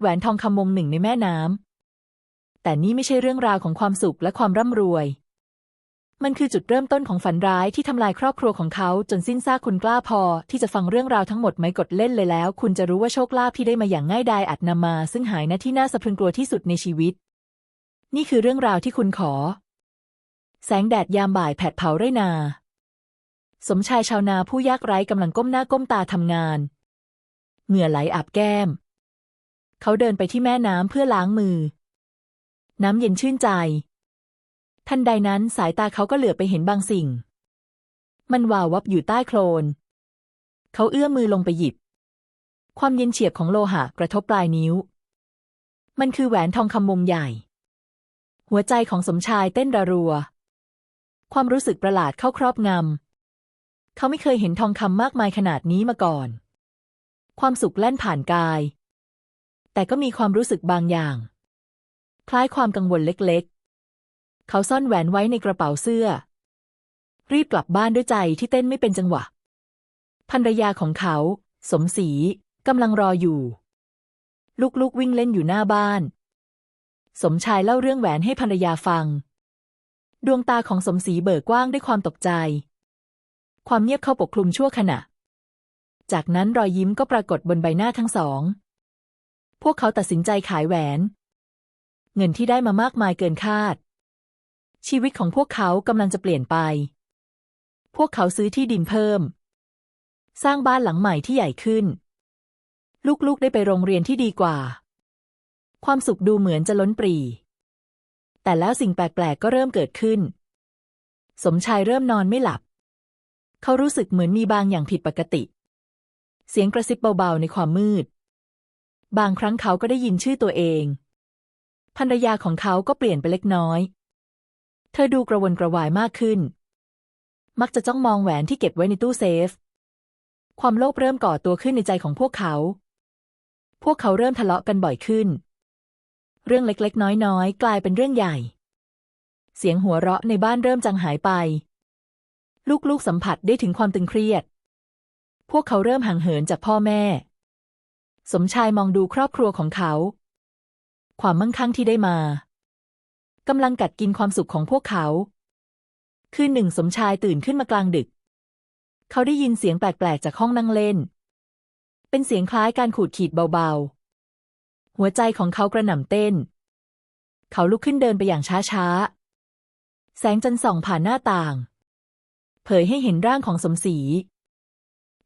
แหวนทองคำวงหนึ่งในแม่น้ำแต่นี่ไม่ใช่เรื่องราวของความสุขและความร่ำรวย มันคือจุดเริ่มต้นของฝันร้ายที่ทำลายครอบครัวของเขาจนสิ้นซากคุณกล้าพอ ที่จะฟังเรื่องราวทั้งหมดไหมกดเล่นเลยแล้ว คุณจะรู้ว่าโชคลาภที่ได้มาอย่างง่ายดายอาจนำมา ซึ่งหายนะที่น่าสะพรึงกลัวที่สุดในชีวิต นี่คือเรื่องราวที่คุณขอ แสงแดดยามบ่ายแผดเผาไรนา สมชายชาวนาผู้ยากไร้กำลังก้มหน้าก้มตาทำงาน เหงื่อไหลอาบแก้ม เขาเดินไปที่แม่น้ำเพื่อล้างมือ น้ำเย็นชื่นใจ ทันใดนั้นสายตาเขาก็เหลือไปเห็นบางสิ่ง มันวาววับอยู่ใต้โคลน เขาเอื้อมมือลงไปหยิบ ความเย็นเฉียบของโลหะกระทบปลายนิ้ว มันคือแหวนทองคำวงใหญ่ หัวใจของสมชายเต้นระรัว ความรู้สึกประหลาดเข้าครอบงำ เขาไม่เคยเห็นทองคำมากมายขนาดนี้มาก่อน ความสุขแล่นผ่านกาย แต่ก็มีความรู้สึกบางอย่าง คล้ายความกังวลเล็กๆ เขาซ่อนแหวนไว้ในกระเป๋าเสื้อ รีบกลับบ้านด้วยใจที่เต้นไม่เป็นจังหวะภรรยาของเขา สมศรีกำลังรออยู่ ลูกๆวิ่งเล่นอยู่หน้าบ้าน สมชายเล่าเรื่องแหวนให้ภรรยาฟัง ดวงตาของสมศรีเบิกกว้างด้วยความตกใจ ความเงียบเข้าปกคลุมชั่วขณะ จากนั้นรอยยิ้มก็ปรากฏบนใบหน้าทั้งสอง พวกเขาตัดสินใจขายแหวน เงินที่ได้มามากมายเกินคาด ชีวิตของพวกเขากำลังจะเปลี่ยนไป พวกเขาซื้อที่ดินเพิ่ม สร้างบ้านหลังใหม่ที่ใหญ่ขึ้น ลูกๆได้ไปโรงเรียนที่ดีกว่า ความสุขดูเหมือนจะล้นปรี แต่แล้วสิ่งแปลกๆก็เริ่มเกิดขึ้น สมชายเริ่มนอนไม่หลับ เขารู้สึกเหมือนมีบางอย่างผิดปกติ เสียงกระซิบเบาๆในความมืด บางครั้งเขาก็ได้ยินชื่อตัวเอง ภรรยาของเขาก็เปลี่ยนไปเล็กน้อย เธอดูกระวนกระวายมากขึ้น มักจะจ้องมองแหวนที่เก็บไว้ในตู้เซฟ ความโลภเริ่มก่อตัวขึ้นในใจของพวกเขา พวกเขาเริ่มทะเลาะกันบ่อยขึ้น เรื่องเล็กๆ น้อยๆ กลายเป็นเรื่องใหญ่ เสียงหัวเราะในบ้านเริ่มจางหายไป ลูกๆ สัมผัสได้ถึงความตึงเครียด พวกเขาเริ่มห่างเหินจากพ่อแม่ สมชายมองดูครอบครัวของเขา ความมั่งคั่งที่ได้มากำลังกัดกินความสุขของพวกเขา คืนหนึ่งสมชายตื่นขึ้นมากลางดึก เขาได้ยินเสียงแปลกๆจากห้องนั่งเล่น เป็นเสียงคล้ายการขูดขีดเบาๆ หัวใจของเขากระหน่ำเต้น เขาลุกขึ้นเดินไปอย่างช้าๆ แสงจันทร์ส่องผ่านหน้าต่าง เผยให้เห็นร่างของสมศรี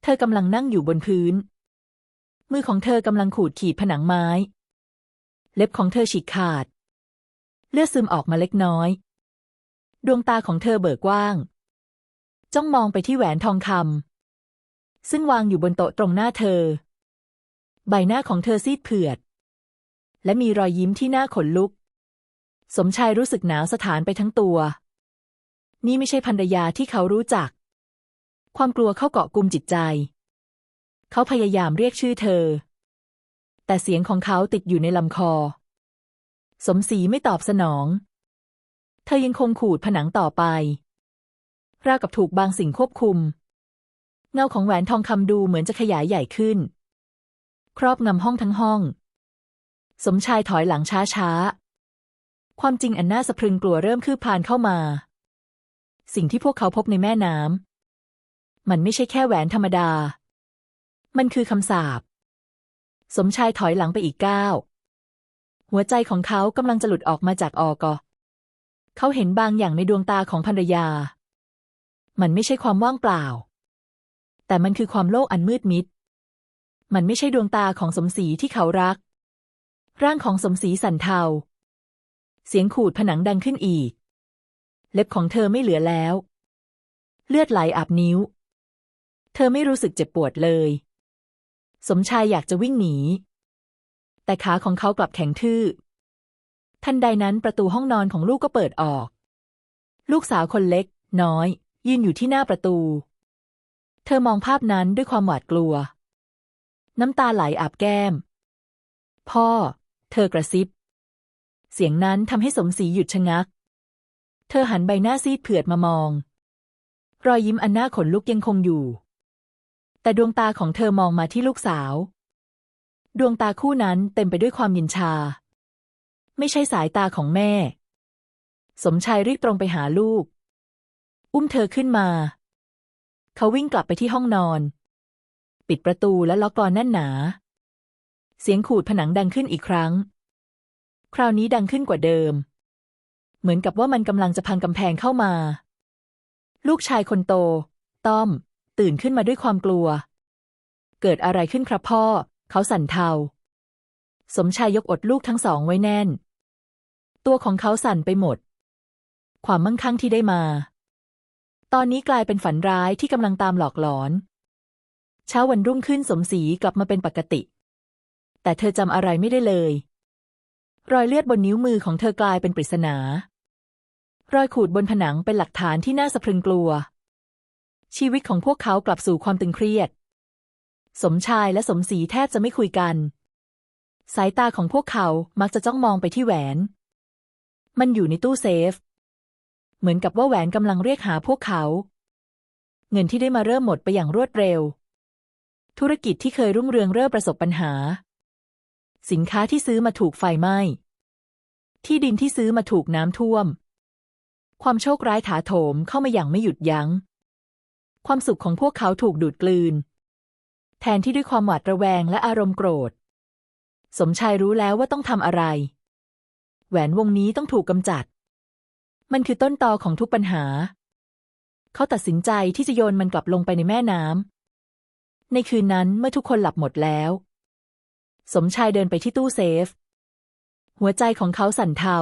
เธอกำลังนั่งอยู่บนพื้น มือของเธอกำลังขูดขีดผนังไม้ เล็บของเธอฉีกขาด เลือดซึมออกมาเล็กน้อย ดวงตาของเธอเบิกกว้าง จ้องมองไปที่แหวนทองคำซึ่งวางอยู่บนโต๊ะตรงหน้าเธอ ใบหน้าของเธอซีดเผือด และมีรอยยิ้มที่หน่าขนลุก สมชายรู้สึกหนาวสถานไปทั้งตัว นี่ไม่ใช่ภรรยาที่เขารู้จัก ความกลัวเข้าเกาะกลุ่มจิตใจ เขาพยายามเรียกชื่อเธอ แต่เสียงของเขาติดอยู่ในลำคอ สมศรีไม่ตอบสนอง เธอยังคงขูดผนังต่อไป ราวกับถูกบางสิ่งควบคุม เงาของแหวนทองคำดูเหมือนจะขยายใหญ่ขึ้น ครอบงำห้องทั้งห้อง สมชายถอยหลังช้าช้าความจริงอันน่าสะพรึงกลัวเริ่มคืบคลานเข้ามา สิ่งที่พวกเขาพบในแม่น้ำมันไม่ใช่แค่แหวนธรรมดา มันคือคำสาป สมชายถอยหลังไปอีกก้าว หัวใจของเขากำลังจะหลุดออกมาจากออกอเขาเห็นบางอย่างในดวงตาของภรรยา มันไม่ใช่ความว่างเปล่า แต่มันคือความโลกอันมืดมิด มันไม่ใช่ดวงตาของสมศรีที่เขารัก ร่างของสมศรีสั่นเทา เสียงขูดผนังดังขึ้นอีก เล็บของเธอไม่เหลือแล้ว เลือดไหลอาบนิ้ว เธอไม่รู้สึกเจ็บปวดเลย สมชายอยากจะวิ่งหนี แต่ขาของเขากลับแข็งทื่อ ทันใดนั้นประตูห้องนอนของลูกก็เปิดออก ลูกสาวคนเล็ก น้อย ยืนอยู่ที่หน้าประตู เธอมองภาพนั้นด้วยความหวาดกลัว น้ำตาไหลอาบแก้ม พ่อ เธอกระซิบ เสียงนั้นทำให้สมศรีหยุดชะงัก เธอหันใบหน้าซีดเผือดมามอง รอยยิ้มอันน่าขนลุกยังคงอยู่ แต่ดวงตาของเธอมองมาที่ลูกสาว ดวงตาคู่นั้นเต็มไปด้วยความย็นชา ไม่ใช่สายตาของแม่ สมชายรีบตรงไปหาลูก อุ้มเธอขึ้นมา เขาวิ่งกลับไปที่ห้องนอน ปิดประตูและล็อกกลอนแน่นหนา เสียงขูดผนังดังขึ้นอีกครั้ง คราวนี้ดังขึ้นกว่าเดิม เหมือนกับว่ามันกำลังจะพังกำแพงเข้ามา ลูกชายคนโต ต้อม ตื่นขึ้นมาด้วยความกลัว เกิดอะไรขึ้นครับพ่อ เขาสั่นเทา สมชายยกอดลูกทั้งสองไว้แน่น ตัวของเขาสั่นไปหมด ความมั่งคั่งที่ได้มา ตอนนี้กลายเป็นฝันร้ายที่กำลังตามหลอกหลอน เช้าวันรุ่งขึ้นสมศรีกลับมาเป็นปกติ แต่เธอจำอะไรไม่ได้เลย รอยเลือดบนนิ้วมือของเธอกลายเป็นปริศนา รอยขูดบนผนังเป็นหลักฐานที่น่าสะพรึงกลัว ชีวิตของพวกเขากลับสู่ความตึงเครียด สมชายและสมศรีแทบจะไม่คุยกัน สายตาของพวกเขามักจะจ้องมองไปที่แหวน มันอยู่ในตู้เซฟ เหมือนกับว่าแหวนกำลังเรียกหาพวกเขา เงินที่ได้มาเริ่มหมดไปอย่างรวดเร็ว ธุรกิจที่เคยรุ่งเรืองเริ่มประสบปัญหา สินค้าที่ซื้อมาถูกไฟไหม้ ที่ดินที่ซื้อมาถูกน้ำท่วมความโชคร้ายถาโถมเข้ามาอย่างไม่หยุดยัง้ง ความสุขของพวกเขาถูกดูดกลืน แทนที่ด้วยความหวาดระแวงและอารมณ์โกรธ สมชายรู้แล้วว่าต้องทำอะไร แหวนวงนี้ต้องถูกกำจัด มันคือต้นตอของทุกปัญหา เขาตัดสินใจที่จะโยนมันกลับลงไปในแม่น้ำในคืนนั้นเมื่อทุกคนหลับหมดแล้ว สมชายเดินไปที่ตู้เซฟ หัวใจของเขาสั่นเทา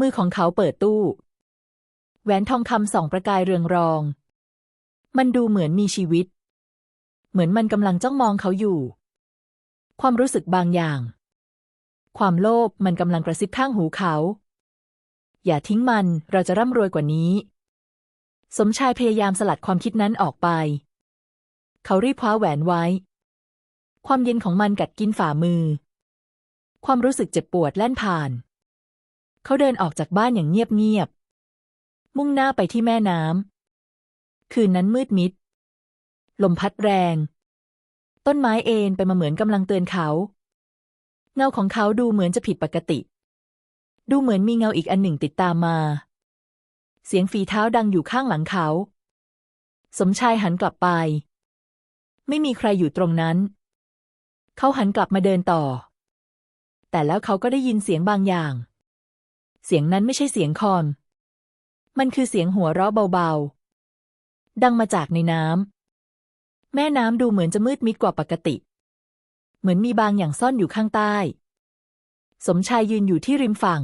มือของเขาเปิดตู้ แหวนทองคำสองประกายเรืองรอง มันดูเหมือนมีชีวิต เหมือนมันกำลังจ้องมองเขาอยู่ ความรู้สึกบางอย่าง ความโลภมันกำลังกระซิบข้างหูเขา อย่าทิ้งมันเราจะร่ำรวยกว่านี้ สมชายพยายามสลัดความคิดนั้นออกไป เขารีบคว้าแหวนไว้ ความเย็นของมันกัดกินฝ่ามือ ความรู้สึกเจ็บปวดแล่นผ่าน เขาเดินออกจากบ้านอย่างเงียบๆมุ่งหน้าไปที่แม่น้ำ คืนนั้นมืดมิด ลมพัดแรง ต้นไม้เอ็นไปมาเหมือนกำลังเตือนเขา เงาของเขาดูเหมือนจะผิดปกติ ดูเหมือนมีเงาอีกอันหนึ่งติดตามมา เสียงฝีเท้าดังอยู่ข้างหลังเขา สมชายหันกลับไป ไม่มีใครอยู่ตรงนั้น เขาหันกลับมาเดินต่อ แต่แล้วเขาก็ได้ยินเสียงบางอย่าง เสียงนั้นไม่ใช่เสียงคอนมันคือเสียงหัวเราะเบาๆ ดังมาจากในน้ำ แม่น้ำดูเหมือนจะมืดมิดกว่าปกติ เหมือนมีบางอย่างซ่อนอยู่ข้างใต้ สมชายยืนอยู่ที่ริมฝั่ง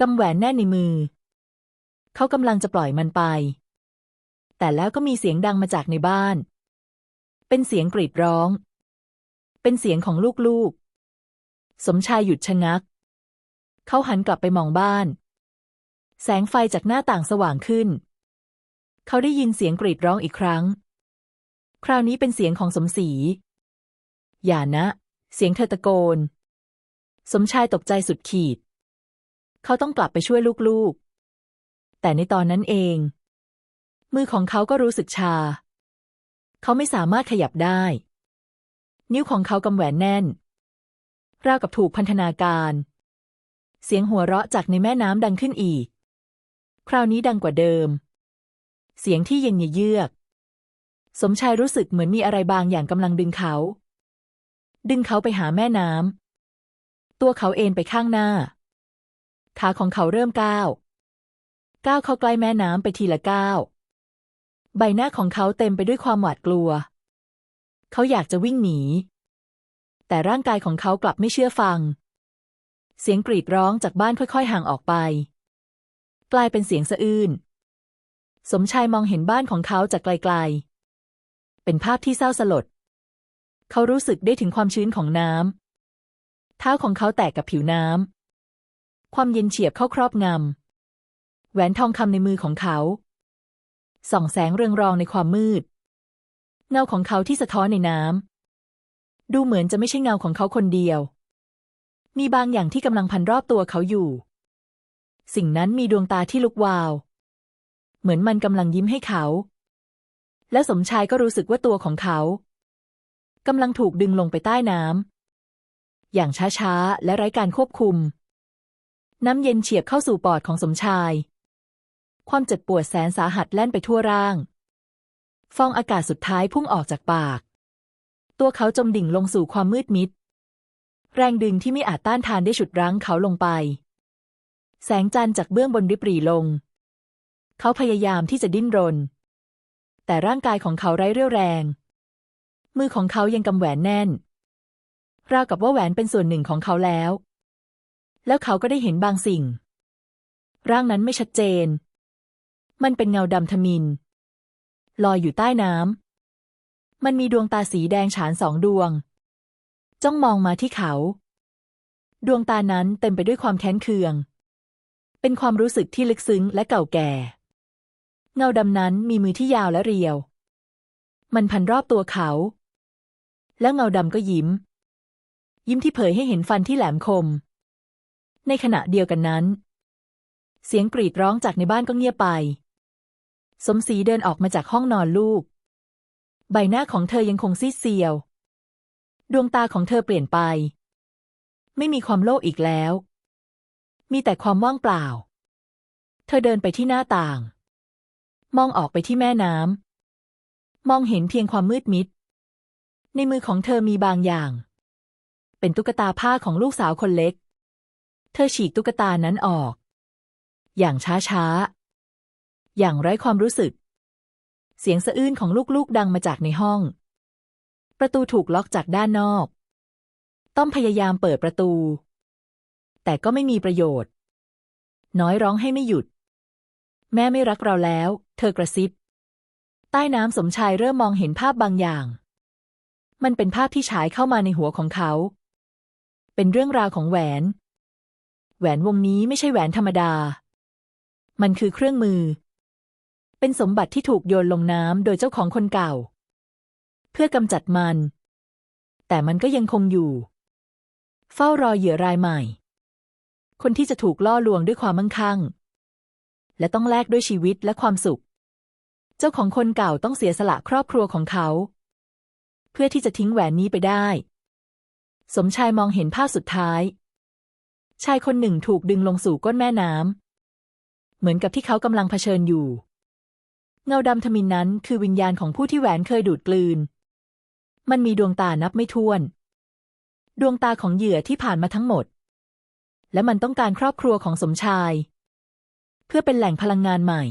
กำแหวนแน่นในมือ เขากำลังจะปล่อยมันไป แต่แล้วก็มีเสียงดังมาจากในบ้าน เป็นเสียงกรีดร้อง เป็นเสียงของลูกๆ สมชายหยุดชะงัก เขาหันกลับไปมองบ้าน แสงไฟจากหน้าต่างสว่างขึ้น เขาได้ยินเสียงกรีดร้องอีกครั้ง คราวนี้เป็นเสียงของสมศรี อย่านะ เสียงเธอตะโกน สมชายตกใจสุดขีด เขาต้องกลับไปช่วยลูกๆ แต่ในตอนนั้นเอง มือของเขาก็รู้สึกชา เขาไม่สามารถขยับได้ นิ้วของเขากำแหวนแน่น ราวกับถูกพันธนาการ เสียงหัวเราะจากในแม่น้ำดังขึ้นอีก คราวนี้ดังกว่าเดิม เสียงที่เย็นเยือก สมชายรู้สึกเหมือนมีอะไรบางอย่างกำลังดึงเขา ดึงเขาไปหาแม่น้ำ ตัวเขาเอนไปข้างหน้า ขาของเขาเริ่มก้าว ก้าวเข้าใกล้แม่น้ำไปทีละก้าว ใบหน้าของเขาเต็มไปด้วยความหวาดกลัว เขาอยากจะวิ่งหนี แต่ร่างกายของเขากลับไม่เชื่อฟัง เสียงกรีดร้องจากบ้านค่อยๆห่างออกไป กลายเป็นเสียงสะอื้น สมชายมองเห็นบ้านของเขาจากไกลๆ เป็นภาพที่เศร้าสลด เขารู้สึกได้ถึงความชื้นของน้ำเท้าของเขาแตกกับผิวน้ำ ความเย็นเฉียบเข้าครอบงำ แหวนทองคำในมือของเขา ส่องแสงเรืองรองในความมืด เงาของเขาที่สะท้อนในน้ำ ดูเหมือนจะไม่ใช่เงาของเขาคนเดียว มีบางอย่างที่กำลังพันรอบตัวเขาอยู่ สิ่งนั้นมีดวงตาที่ลุกวาว เหมือนมันกำลังยิ้มให้เขา และสมชายก็รู้สึกว่าตัวของเขากำลังถูกดึงลงไปใต้น้ำอย่างช้าๆ และไร้การควบคุม น้ำเย็นเฉียบเข้าสู่ปอดของสมชาย ความเจ็บปวดแสนสาหัสแล่นไปทั่วร่าง ฟองอากาศสุดท้ายพุ่งออกจากปาก ตัวเขาจมดิ่งลงสู่ความมืดมิด แรงดึงที่ไม่อาจต้านทานได้ฉุดรั้งเขาลงไป แสงจันทร์จากเบื้องบนริบหรี่ลง เขาพยายามที่จะดิ้นรน แต่ร่างกายของเขาไร้เรี่ยวแรง มือของเขายังกำแหวนแน่น ราวกับว่าแหวนเป็นส่วนหนึ่งของเขาแล้ว แล้วเขาก็ได้เห็นบางสิ่ง ร่างนั้นไม่ชัดเจน มันเป็นเงาดำทมิน ลอยอยู่ใต้น้ำมันมีดวงตาสีแดงฉานสองดวง จ้องมองมาที่เขา ดวงตานั้นเต็มไปด้วยความแค้นเคืองเป็นความรู้สึกที่ลึกซึ้งและเก่าแก่ เงาดำนั้นมีมือที่ยาวและเรียว มันพันรอบตัวเขา แล้วเงาดำก็ยิ้ม ยิ้มที่เผยให้เห็นฟันที่แหลมคม ในขณะเดียวกันนั้น เสียงกรีดร้องจากในบ้านก็เงียบไป สมศรีเดินออกมาจากห้องนอนลูก ใบหน้าของเธอยังคงซีดเซียว ดวงตาของเธอเปลี่ยนไป ไม่มีความโลภอีกแล้ว มีแต่ความว่างเปล่า เธอเดินไปที่หน้าต่าง มองออกไปที่แม่น้ำมองเห็นเพียงความมืดมิด ในมือของเธอมีบางอย่าง เป็นตุ๊กตาผ้าของลูกสาวคนเล็ก เธอฉีกตุ๊กตานั้นออก อย่างช้าๆ อย่างไร้ความรู้สึก เสียงสะอื้นของลูกๆดังมาจากในห้อง ประตูถูกล็อกจากด้านนอก ต้อมพยายามเปิดประตู แต่ก็ไม่มีประโยชน์ น้อยร้องให้ไม่หยุด แม่ไม่รักเราแล้ว เธอกระซิบ ใต้น้ำสมชายเริ่มมองเห็นภาพบางอย่าง มันเป็นภาพที่ฉายเข้ามาในหัวของเขา เป็นเรื่องราวของแหวน แหวนวงนี้ไม่ใช่แหวนธรรมดา มันคือเครื่องมือ เป็นสมบัติที่ถูกโยนลงน้ำโดยเจ้าของคนเก่า เพื่อกำจัดมัน แต่มันก็ยังคงอยู่ เฝ้ารอเหยื่อรายใหม่ คนที่จะถูกล่อลวงด้วยความมั่งคั่ง และต้องแลกด้วยชีวิตและความสุข เจ้าของคนเก่าต้องเสียสละครอบครัวของเขา เพื่อที่จะทิ้งแหวนนี้ไปได้ สมชายมองเห็นภาพสุดท้าย ชายคนหนึ่งถูกดึงลงสู่ก้นแม่น้ำเหมือนกับที่เขากำลังเผชิญอยู่ เงาดำทมินนั้นคือวิญญาณของผู้ที่แหวนเคยดูดกลืน มันมีดวงตานับไม่ถ้วน ดวงตาของเหยื่อที่ผ่านมาทั้งหมดและมันต้องการครอบครัวของสมชาย เพื่อเป็นแหล่งพลังงานใหม่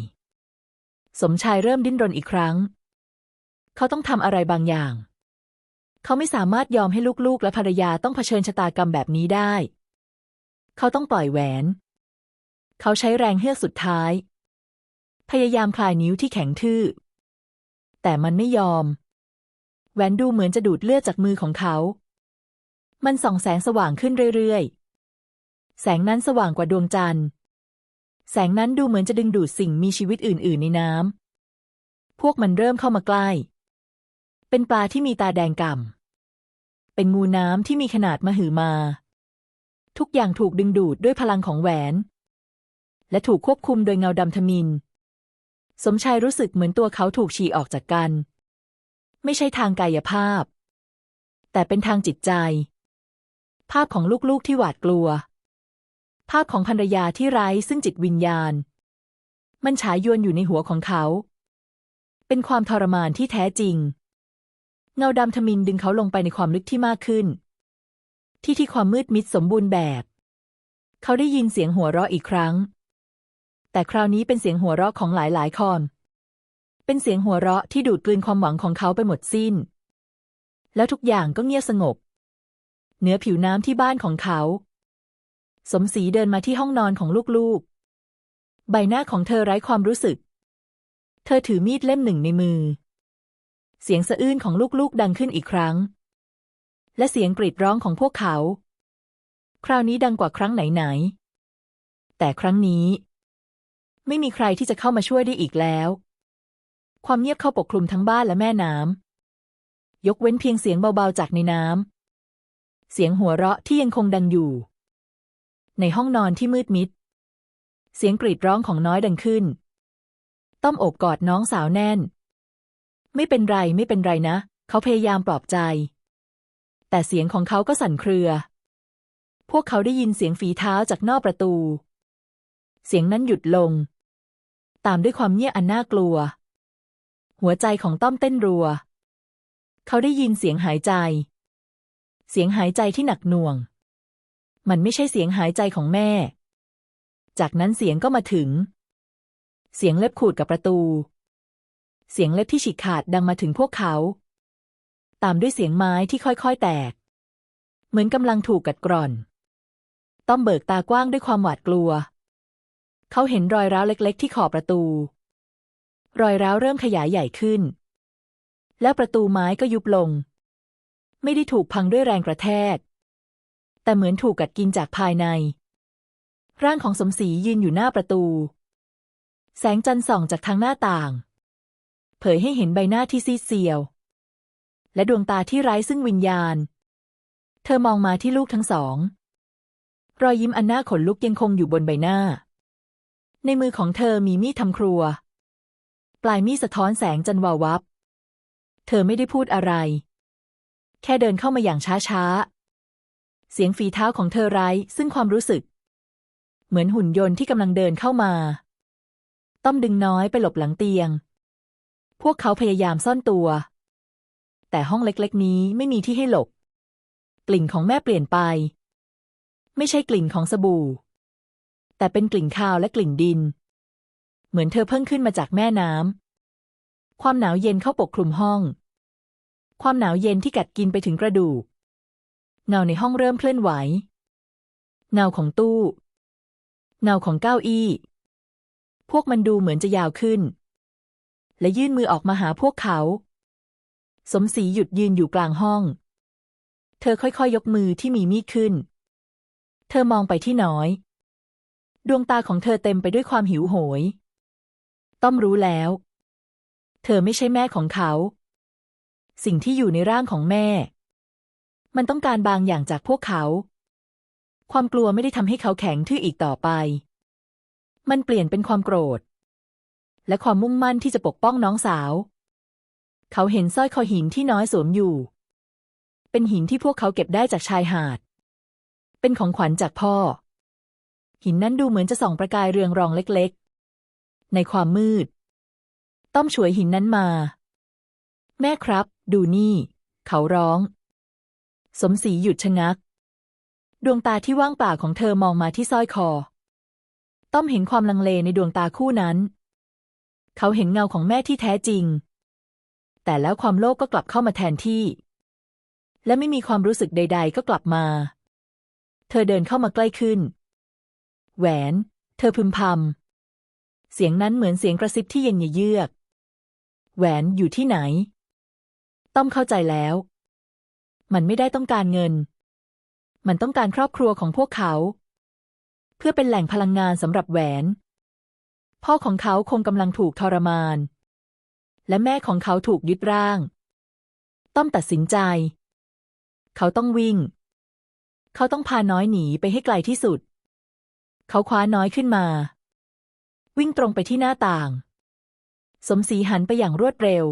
สมชายเริ่มดิ้นรนอีกครั้ง เขาต้องทำอะไรบางอย่าง เขาไม่สามารถยอมให้ลูกๆ และภรรยาต้องเผชิญชะตากรรมแบบนี้ได้ เขาต้องปล่อยแหวน เขาใช้แรงเฮือกสุดท้าย พยายามคลายนิ้วที่แข็งทื่อ แต่มันไม่ยอม แหวนดูเหมือนจะดูดเลือดจากมือของเขา มันส่องแสงสว่างขึ้นเรื่อยๆ แสงนั้นสว่างกว่าดวงจันทร์ แสงนั้นดูเหมือนจะดึงดูดสิ่งมีชีวิตอื่น ๆ ในน้ำ พวกมันเริ่มเข้ามาใกล้ เป็นปลาที่มีตาแดงก่ำ เป็นงูน้ำที่มีขนาดมหึมา ทุกอย่างถูกดึงดูดด้วยพลังของแหวน และถูกควบคุมโดยเงาดำทมิน สมชายรู้สึกเหมือนตัวเขาถูกฉีกออกจากกัน ไม่ใช่ทางกายภาพ แต่เป็นทางจิตใจ ภาพของลูกๆที่หวาดกลัว ภาพของภรรยาที่ไร้ซึ่งจิตวิญญาณ มันฉายยวนอยู่ในหัวของเขา เป็นความทรมานที่แท้จริง เงาดำทมินดึงเขาลงไปในความลึกที่มากขึ้น ที่ที่ความมืดมิดสมบูรณ์แบบ เขาได้ยินเสียงหัวเราะอีกครั้ง แต่คราวนี้เป็นเสียงหัวเราะของหลายๆคน เป็นเสียงหัวเราะที่ดูดกลืนความหวังของเขาไปหมดสิ้น แล้วทุกอย่างก็เงียบสงบ เหนือผิวน้ำที่บ้านของเขา สมศรีเดินมาที่ห้องนอนของลูกๆ ใบหน้าของเธอไร้ความรู้สึก เธอถือมีดเล่มหนึ่งในมือ เสียงสะอื้นของลูกๆดังขึ้นอีกครั้ง และเสียงกรีดร้องของพวกเขา คราวนี้ดังกว่าครั้งไหนๆ แต่ครั้งนี้ ไม่มีใครที่จะเข้ามาช่วยได้อีกแล้ว ความเงียบเข้าปกคลุมทั้งบ้านและแม่น้ำ ยกเว้นเพียงเสียงเบาๆจากในน้ำเสียงหัวเราะที่ยังคงดังอยู่ ในห้องนอนที่มืดมิด เสียงกรีดร้องของน้อยดังขึ้น ต้อมโอบกอดน้องสาวแน่น ไม่เป็นไรไม่เป็นไรนะ เขาพยายามปลอบใจ แต่เสียงของเขาก็สั่นเครือ พวกเขาได้ยินเสียงฝีเท้าจากนอกประตู เสียงนั้นหยุดลง ตามด้วยความเงียบอันน่ากลัว หัวใจของต้อมเต้นรัว เขาได้ยินเสียงหายใจ เสียงหายใจที่หนักหน่วง มันไม่ใช่เสียงหายใจของแม่ จากนั้นเสียงก็มาถึง เสียงเล็บขูดกับประตู เสียงเล็บที่ฉีกขาดดังมาถึงพวกเขา ตามด้วยเสียงไม้ที่ค่อยๆแตก เหมือนกำลังถูกกัดกร่อน ต้อมเบิกตากว้างด้วยความหวาดกลัว เขาเห็นรอยร้าวเล็ก ๆ ที่ขอบประตู รอยร้าวเริ่มขยายใหญ่ขึ้น แล้วประตูไม้ก็ยุบลง ไม่ได้ถูกพังด้วยแรงกระแทก แต่เหมือนถูกกัดกินจากภายใน ร่างของสมศรียืนอยู่หน้าประตู แสงจันทร์ส่องจากทางหน้าต่าง เผยให้เห็นใบหน้าที่ซีดเซียว และดวงตาที่ไร้ซึ่งวิญญาณ เธอมองมาที่ลูกทั้งสอง รอยยิ้มอันน่าขนลุกยังคงอยู่บนใบหน้า ในมือของเธอมีมีดทำครัว ปลายมีดสะท้อนแสงจันทร์วาววับ เธอไม่ได้พูดอะไร แค่เดินเข้ามาอย่างช้าๆ เสียงฝีเท้าของเธอไร้ซึ่งความรู้สึก เหมือนหุ่นยนต์ที่กำลังเดินเข้ามา ต้อมดึงน้อยไปหลบหลังเตียง พวกเขาพยายามซ่อนตัว แต่ห้องเล็กๆ นี้ไม่มีที่ให้หลบ กลิ่นของแม่เปลี่ยนไป ไม่ใช่กลิ่นของสบู่ แต่เป็นกลิ่นคาวและกลิ่นดิน เหมือนเธอเพิ่งขึ้นมาจากแม่น้ำความหนาวเย็นเข้าปกคลุมห้อง ความหนาวเย็นที่กัดกินไปถึงกระดูก เงาในห้องเริ่มเคลื่อนไหว เงาของตู้ เงาของเก้าอี้ พวกมันดูเหมือนจะยาวขึ้น และยื่นมือออกมาหาพวกเขา สมศรีหยุดยืนอยู่กลางห้อง เธอค่อยๆยกมือที่มีมีดขึ้น เธอมองไปที่น้อย ดวงตาของเธอเต็มไปด้วยความหิวโหย ต้อมรู้แล้ว เธอไม่ใช่แม่ของเขา สิ่งที่อยู่ในร่างของแม่ มันต้องการบางอย่างจากพวกเขา ความกลัวไม่ได้ทำให้เขาแข็งทื่ออีกต่อไป มันเปลี่ยนเป็นความโกรธ และความมุ่งมั่นที่จะปกป้องน้องสาว เขาเห็นสร้อยคอหินที่น้อยสวมอยู่ เป็นหินที่พวกเขาเก็บได้จากชายหาด เป็นของขวัญจากพ่อ หินนั้นดูเหมือนจะส่องประกายเรืองรองเล็กๆ ในความมืด ต้อมฉวยหินนั้นมา แม่ครับ ดูนี่ เขาร้อง สมศรีหยุดชะงัก ดวงตาที่ว่างเปล่าของเธอมองมาที่สร้อยคอ ต้อมเห็นความลังเลในดวงตาคู่นั้น เขาเห็นเงาของแม่ที่แท้จริง แต่แล้วความโลภกก็กลับเข้ามาแทนที่ และไม่มีความรู้สึกใด ๆ ก็กลับมา เธอเดินเข้ามาใกล้ขึ้น แหวน เธอพึมพำเสียงนั้นเหมือนเสียงกระซิบที่เย็นเยือก แหวนอยู่ที่ไหน ต้อมเข้าใจแล้ว มันไม่ได้ต้องการเงิน มันต้องการครอบครัวของพวกเขา เพื่อเป็นแหล่งพลังงานสำหรับแหวน พ่อของเขาคงกำลังถูกทรมาน และแม่ของเขาถูกยึดร่าง ต้อมตัดสินใจ เขาต้องวิ่ง เขาต้องพาน้อยหนีไปให้ไกลที่สุด เขาคว้าน้อยขึ้นมา วิ่งตรงไปที่หน้าต่าง สมศรีหันไปอย่างรวดเร็ว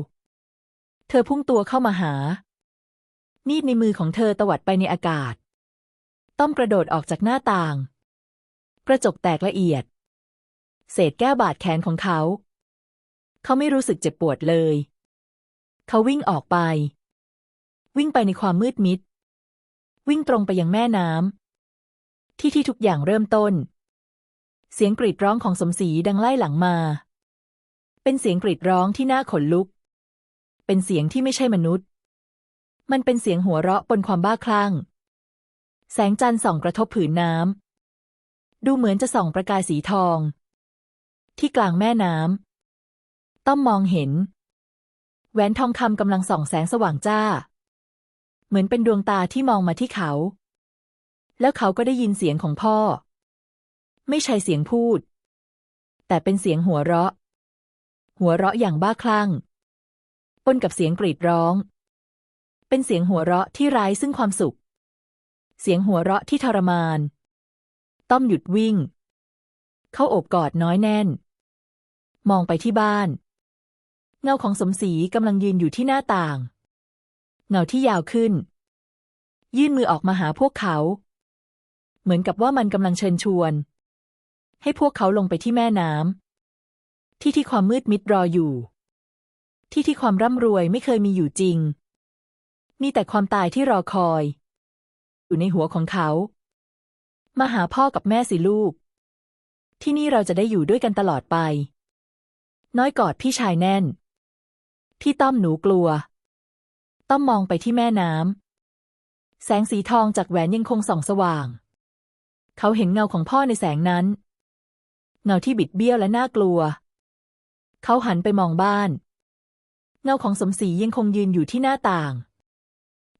เธอพุ่งตัวเข้ามาหา มีดในมือของเธอตวัดไปในอากาศ ต้อมกระโดดออกจากหน้าต่าง กระจกแตกละเอียด เศษแก้วบาดแขนของเขา เขาไม่รู้สึกเจ็บปวดเลย เขาวิ่งออกไป วิ่งไปในความมืดมิด วิ่งตรงไปยังแม่น้ำที่ที่ทุกอย่างเริ่มต้น เสียงกรีดร้องของสมศรีดังไล่หลังมา เป็นเสียงกรีดร้องที่น่าขนลุก เป็นเสียงที่ไม่ใช่มนุษย์ มันเป็นเสียงหัวเราะบนความบ้าคลั่ง แสงจันทร์ส่องกระทบผืนน้ำ ดูเหมือนจะส่องประกายสีทอง ที่กลางแม่น้ำ ต้อมมองเห็น แหวนทองคำกำลังส่องแสงสว่างจ้า เหมือนเป็นดวงตาที่มองมาที่เขา แล้วเขาก็ได้ยินเสียงของพ่อ ไม่ใช่เสียงพูด แต่เป็นเสียงหัวเราะ หัวเราะอย่างบ้าคลั่งปนกับเสียงกรีดร้อง เป็นเสียงหัวเราะที่ไร้ซึ่งความสุข เสียงหัวเราะที่ทรมาน ต้อมหยุดวิ่ง เขาโอบกอดน้อยแน่น มองไปที่บ้าน เงาของสมศรีกำลังยืนอยู่ที่หน้าต่าง เงาที่ยาวขึ้น ยื่นมือออกมาหาพวกเขา เหมือนกับว่ามันกำลังเชิญชวน ให้พวกเขาลงไปที่แม่น้ำที่ที่ความมืดมิดรออยู่ ที่ที่ความร่ำรวยไม่เคยมีอยู่จริง มีแต่ความตายที่รอคอย อยู่ในหัวของเขา มาหาพ่อกับแม่สิลูก ที่นี่เราจะได้อยู่ด้วยกันตลอดไป น้อยกอดพี่ชายแน่น พี่ต้อมหนูกลัว ต้อมมองไปที่แม่น้ำแสงสีทองจากแหวนยังคงส่องสว่าง เขาเห็นเงาของพ่อในแสงนั้น เงาที่บิดเบี้ยวและน่ากลัว เขาหันไปมองบ้าน เงาของสมศรียังคงยืนอยู่ที่หน้าต่าง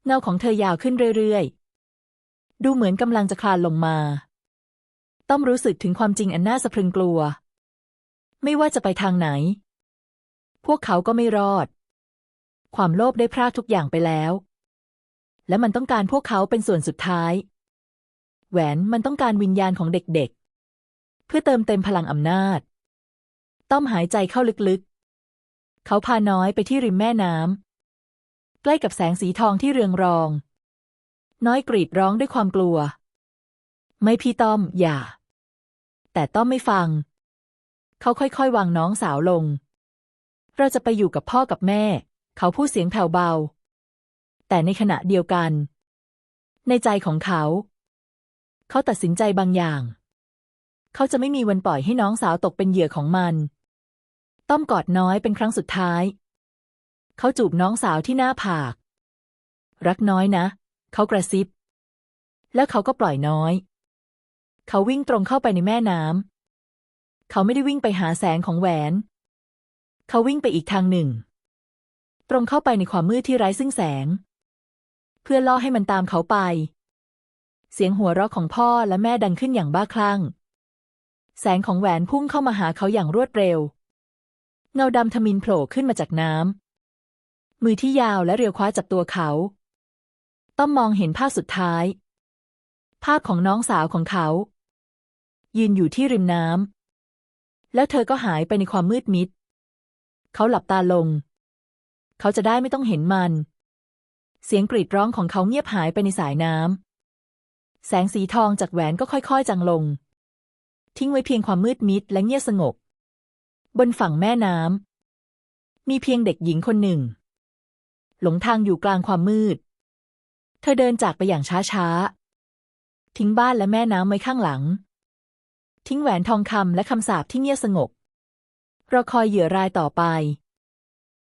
เงาของเธอยาวขึ้นเรื่อยๆ ดูเหมือนกำลังจะคลานลงมา ต้อมรู้สึกถึงความจริงอันน่าสะพรึงกลัว ไม่ว่าจะไปทางไหน พวกเขาก็ไม่รอด ความโลภได้พรากทุกอย่างไปแล้ว และมันต้องการพวกเขาเป็นส่วนสุดท้าย แหวนมันต้องการวิญญาณของเด็กๆ เพื่อเติมเต็มพลังอำนาจ ต้อมหายใจเข้าลึกๆ เขาพาน้อยไปที่ริมแม่น้ำ ใกล้กับแสงสีทองที่เรืองรอง น้อยกรีดร้องด้วยความกลัว ไม่พี่ต้อม อย่า แต่ต้อมไม่ฟัง เขาค่อยๆ วางน้องสาวลง เราจะไปอยู่กับพ่อกับแม่ เขาพูดเสียงแผ่วเบา แต่ในขณะเดียวกัน ในใจของเขา เขาตัดสินใจบางอย่าง เขาจะไม่มีวันปล่อยให้น้องสาวตกเป็นเหยื่อของมัน ต้อมกอดน้อยเป็นครั้งสุดท้าย เขาจูบน้องสาวที่หน้าผาก รักน้อยนะ เขากระซิบ แล้วเขาก็ปล่อยน้อย เขาวิ่งตรงเข้าไปในแม่น้ำเขาไม่ได้วิ่งไปหาแสงของแหวน เขาวิ่งไปอีกทางหนึ่ง ตรงเข้าไปในความมืดที่ไร้ซึ่งแสง เพื่อล่อให้มันตามเขาไป เสียงหัวเราะของพ่อและแม่ดังขึ้นอย่างบ้าคลั่ง แสงของแหวนพุ่งเข้ามาหาเขาอย่างรวดเร็วเงาดำทมินโผล่ขึ้นมาจากน้ำ มือที่ยาวและเรียวคว้าจับตัวเขา ต้อมมองเห็นภาพสุดท้าย ภาพของน้องสาวของเขา ยืนอยู่ที่ริมน้ำแล้วเธอก็หายไปในความมืดมิด เขาหลับตาลง เขาจะได้ไม่ต้องเห็นมัน เสียงกรีดร้องของเขาเงียบหายไปในสายน้ำแสงสีทองจากแหวนก็ค่อยๆจางลง ทิ้งไว้เพียงความมืดมิดและเงียบสงบ บนฝั่งแม่น้ำมีเพียงเด็กหญิงคนหนึ่ง หลงทางอยู่กลางความมืด เธอเดินจากไปอย่างช้าๆ ทิ้งบ้านและแม่น้ำไว้ข้างหลัง ทิ้งแหวนทองคำและคำสาปที่เงียบสงบรอคอยเหยื่อรายต่อไป